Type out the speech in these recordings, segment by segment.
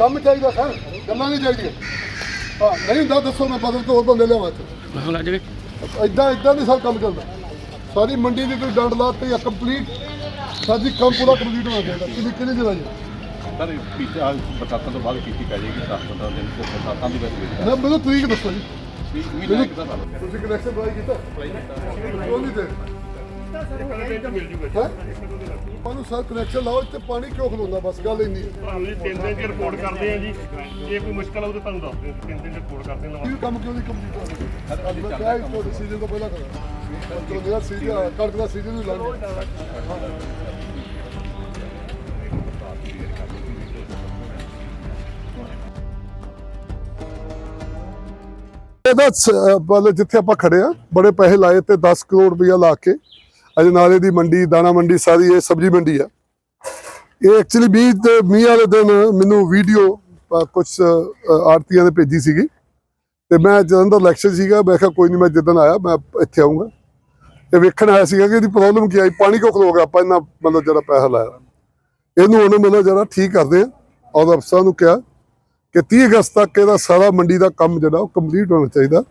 ਕੰਮ ਚਾਹੀਦਾ ਸਰ ਗੱਲਾਂ ਨਹੀਂ ਚਾਹੀਦੀਆਂ। ਹਾਂ ਨਹੀਂ ਹੁੰਦਾ ਦੱਸੋ ਮੈਂ ਬਦਲ ਕੇ ਹੋਰ ਬੰਦੇ ਲਿਆਵਾਂ ਇੱਥੇ। ਅੱਜ ਵੀ ਇਦਾਂ ਇਦਾਂ ਨਹੀਂ ਸਰ ਕੰਮ ਚੱਲਦਾ। ਸਾਡੀ ਮੰਡੀ ਦੀ ਕੋਈ ਡੰਡ ਲਾਤੀ ਆ ਕੰਪਲੀਟ ਸਾਡੀ ਕੰਮ ਪੂਰਾ ਕੰਪਲੀਟ ਹੋਣਾ ਚਾਹੀਦਾ। ਕਿਹਦੀ ਕਿਹਦੀ ਜਗ੍ਹਾ ਜੀ ਸਰ ਪੀਤਾ ਬਰਸਾਤਾਂ ਤੋਂ ਬਾਅਦ ਕੀਤੀ ਪੈ ਜਾਏਗੀ 10 15 ਦਿਨ ਤੋਂ ਬਰਸਾਤਾਂ ਦੀ ਵਜ੍ਹਾ ਨਾ ਮੈਨੂੰ ਤਰੀਕ ਦੱਸੋ ਜੀ। ਵੀ ਮਹੀਨਾ ਇੱਕ ਦਾ ਤੁਸੀਂ ਕਨੈਕਸ਼ਨ ਅਪਲਾਈ ਕੀਤਾ? ਕਿਉਂ ਨਹੀਂ ਦੇ ਹੈਂ? ਉਹਨੂੰ ਸਰ ਕਨੈਕਸ਼ਨ ਲਾਓ ਇੱਥੇ ਪਾਣੀ ਕਿਉਂ ਖਲੋਂਦਾ? ਬਸ ਗੱਲ ਇੰਨੀ। ਹੈ ਜੀ ਤਿੰਨ ਦਿਨ ਚ ਰਿਪੋਰਟ ਕਰਦੇ ਆ ਜੀ। ਜੇ ਕੋਈ ਮੁਸ਼ਕਲ ਆਉ ਤਾਂ ਤੁਹਾਨੂੰ ਦੱਸ ਦਿਓ। ਤਿੰਨ ਦਿਨ ਰਿਪੋਰਟ ਕਰਦੇ ਆ। ਇਹ ਕੰਮ ਕਿਉਂ ਨਹੀਂ ਕੰਪਲੀਟ ਹੋ ਰਿਹਾ ਕਿਹਾ ਸੀਜ਼ਨ ਤੋਂ ਪਹਿਲਾਂ ਕਰਾਂ। ਤੋਂ ਮੇਰਾ ਸੀਜ਼ਨ ਕਣਕ ਦਾ ਇਹਦਾ ਜਿੱਥੇ ਆਪਾਂ ਖੜੇ ਆ ਬੜੇ ਪੈਸੇ ਲਾਏ ਤੇ 10 ਕਰੋੜ ਰੁਪਇਆ ਲਾ ਕੇ ਅਜਨਾਲੇ ਦੀ ਮੰਡੀ, ਦਾਣਾ ਮੰਡੀ, ਸਾਰੀ ਇਹ ਸਬਜ਼ੀ ਮੰਡੀ ਆ। ਇਹ ਐਕਚੁਅਲੀ ਬੀਜ ਤੇ ਮੀਂਹ ਵਾਲੇ ਦਿਨ ਮੈਨੂੰ ਵੀਡੀਓ ਕੁਝ ਆਰਤੀਆਂ ਨੇ ਭੇਜੀ ਸੀਗੀ। ਤੇ ਮੈਂ ਜਦੋਂ ਦਾ ਲੈਕਚਰ ਸੀਗਾ, ਮੈਂ ਕਿਹਾ ਕੋਈ ਨਹੀਂ ਮੈਂ ਜਿੱਦਣ ਆਇਆ, ਮੈਂ ਇੱਥੇ ਆਉਂਗਾ ਤੇ ਵੇਖਣ ਆਇਆ ਸੀਗਾ ਕਿ ਇਹਦੀ ਪ੍ਰੋਬਲਮ ਕੀ ਆਈ ਪਾਣੀ ਕਿਉਂ ਖਲੋ ਗਿਆ? ਆਪਾਂ ਇਹਨਾਂ ਮਤਲਬ ਜਿਹੜਾ ਪੈਸਾ ਲਾਇਆ। ਇਹਨੂੰ ਉਹਨੇ ਮਤਲਬ ਜਿਹੜਾ ਠੀਕ ਕਰਦੇ ਆ। ਔਰ ਅਫਸਰਾਂ ਨੂੰ ਕਿਹਾ ਕਿ 30 ਅਗਸਤ ਤੱਕ ਇਹਦਾ ਸਾਰਾ ਮੰਡੀ ਦਾ ਕੰਮ ਜਿਹੜਾ ਉਹ ਕੰਪਲੀਟ ਹੋਣਾ ਚਾਹੀਦਾ।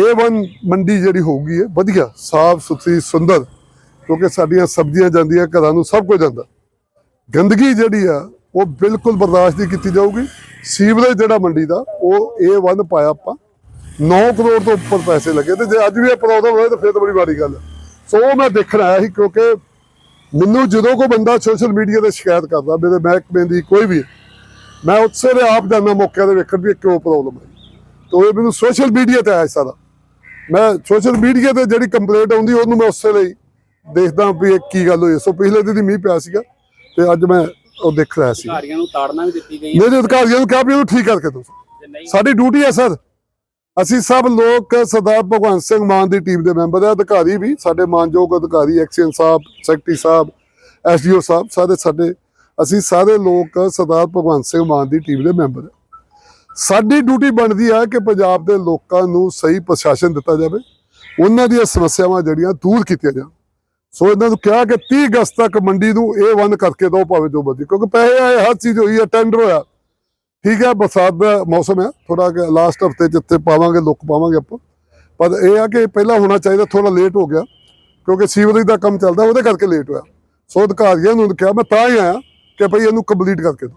A1 ਮੰਡੀ ਜਿਹੜੀ ਹੋਊਗੀ ਹੈ ਵਧੀਆ, ਸਾਫ਼ ਸੁਥਰੀ, ਸੁੰਦਰ, ਕਿਉਂਕਿ ਸਾਡੀਆਂ ਸਬਜ਼ੀਆਂ ਜਾਂਦੀਆਂ, ਘਰਾਂ ਨੂੰ ਸਭ ਕੁਝ ਜਾਂਦਾ। ਗੰਦਗੀ ਜਿਹੜੀ ਆ, ਉਹ ਬਿਲਕੁਲ ਬਰਦਾਸ਼ਤ ਨਹੀਂ ਕੀਤੀ ਜਾਊਗੀ। ਸੀਵਰੇਜ ਜਿਹੜਾ ਮੰਡੀ ਦਾ, ਉਹ A1 ਪਾਇਆ ਆਪਾਂ। 9 ਕਰੋੜ ਤੋਂ ਉੱਪਰ ਪੈਸੇ ਲੱਗੇ ਤੇ ਜੇ ਅੱਜ ਵੀ ਇਹ ਪ੍ਰੋਬਲਮ ਹੋਏ ਤਾਂ ਫਿਰ ਤਾਂ ਬੜੀ ਵਾਰੀ ਗੱਲ ਸੋ ਉਹ ਮੈਂ ਦੇਖਣ ਆਇਆ ਸੀ ਕਿਉਂਕਿ ਮੈਨੂੰ ਜਦੋਂ ਕੋਈ ਬੰਦਾ ਸੋਸ਼ਲ ਮੀਡੀਆ ਤੇ ਸ਼ਿਕਾਇਤ ਕਰਦਾ, ਮੇਰੇ ਮਹਿਕਮੇ ਦੀ ਕੋਈ ਵੀ, ਮੈਂ ਉਸੇ ਵੇਲੇ ਆਪ ਜਾਂਦਾ ਮੌਕੇ ਤੇ ਵੇਖਣ ਵੀ ਇਹ ਕਿਉਂ ਪ੍ਰੋਬਲਮ ਹੈ ਤੋ ਇਹ ਮੈਨੂੰ ਸੋਸ਼ਲ ਮੀਡੀਆ ਤੇ ਆਇਆ ਸਾਰਾ। ਮੈਂ ਸੋਸ਼ਲ ਮੀਡੀਆ ਤੇ ਜਿਹੜੀ ਕੰਪਲੇਂਟ ਆਉਂਦੀ ਉਹਨੂੰ ਮੈਂ ਉਸੇ ਲਈ ਦੇਖਦਾ ਵੀ ਇਹ ਕੀ ਗੱਲ ਹੋਈ। ਸੋ ਪਿਛਲੇ ਦਿਨ ਹੀ ਮੀਂਹ ਪਿਆ ਸੀਗਾ ਤੇ ਅੱਜ ਮੈਂ ਉਹ ਦੇਖ ਰਿਹਾ ਸੀ। ਅਧਿਕਾਰੀਆਂ ਨੂੰ ਤਾੜਨਾ ਵੀ ਦਿੱਤੀ ਗਈ ਹੈ। ਮੇਰੇ ਅਧਿਕਾਰੀਆਂ ਨੂੰ ਕਿਹਾ ਵੀ ਇਹਨੂੰ ਠੀਕ ਕਰਕੇ ਦਿਓ। ਸਾਡੀ ਡਿਊਟੀ ਹੈ ਸਰ। ਅਸੀਂ ਸਭ ਲੋਕ ਸਰਦਾਰ ਭਗਵੰਤ ਸਿੰਘ ਮਾਨ ਦੀ ਟੀਮ ਦੇ ਮੈਂਬਰ ਆ ਅਧਿਕਾਰੀ ਵੀ ਸਾਡੇ ਮਾਨਯੋਗ ਅਧਿਕਾਰੀ XEN sahib secretary sahib SDO sahib ਸਾਰੇ ਸਾਡੇ ਅਸੀਂ ਸਾਰੇ ਲੋਕ ਸਰਦਾਰ ਭਗਵੰਤ ਸਿੰਘ ਮਾਨ ਦੀ ਟੀਮ ਦੇ ਮੈਂਬਰ ਆ ਸਾਡੀ ਡਿਊਟੀ ਬਣਦੀ ਹੈ ਕਿ ਪੰਜਾਬ ਦੇ ਲੋਕਾਂ ਨੂੰ ਸਹੀ ਪ੍ਰਸ਼ਾਸਨ ਦਿੱਤਾ ਜਾਵੇ, ਉਹਨਾਂ ਦੀਆਂ ਸਮੱਸਿਆਵਾਂ ਜਿਹੜੀਆਂ ਦੂਰ ਕੀਤੀਆਂ ਜਾਣ। ਸੋ ਇਹਨਾਂ ਨੂੰ ਕਿਹਾ ਕਿ 30 ਅਗਸਤ ਤੱਕ ਮੰਡੀ ਨੂੰ ਇਹ ਬੰਦ ਕਰਕੇ ਦਿਓ, ਭਾਵੇਂ ਜੋ ਮਰਜ਼ੀ, ਕਿਉਂਕਿ ਪੈਸੇ ਆਏ, ਹਰ ਚੀਜ਼ ਹੋਈ ਹੈ ਟੈਂਡਰ ਹੋਇਆ। ਠੀਕ ਹੈ ਬਰਸਾਤ ਦਾ ਮੌਸਮ ਹੈ ਥੋੜਾ ਲਾਸਟ ਹਫ਼ਤੇ ਜਿੱਥੇ ਪਾਵਾਂਗੇ, ਲੁੱਕ ਪਾਵਾਂਗੇ ਆਪਾਂ। ਪਰ ਇਹ ਆ ਕਿ ਪਹਿਲਾਂ ਹੋਣਾ ਚਾਹੀਦਾ ਥੋੜਾ ਲੇਟ ਹੋ ਗਿਆ, ਕਿਉਂਕਿ ਸੀਵਰੇਜ ਦਾ ਕੰਮ ਚੱਲਦਾ, ਉਹਦੇ ਕਰਕੇ ਲੇਟ ਹੋਇਆ। ਸੋ ਅਧਿਕਾਰੀਆਂ ਨੂੰ ਕਿਹਾ, ਮੈਂ ਤਾਂ ਹੀ ਆਇਆ ਕਿ ਭਈ ਇਹਨੂੰ ਕੰਪਲੀਟ ਕਰਕੇ ਦਿਓ।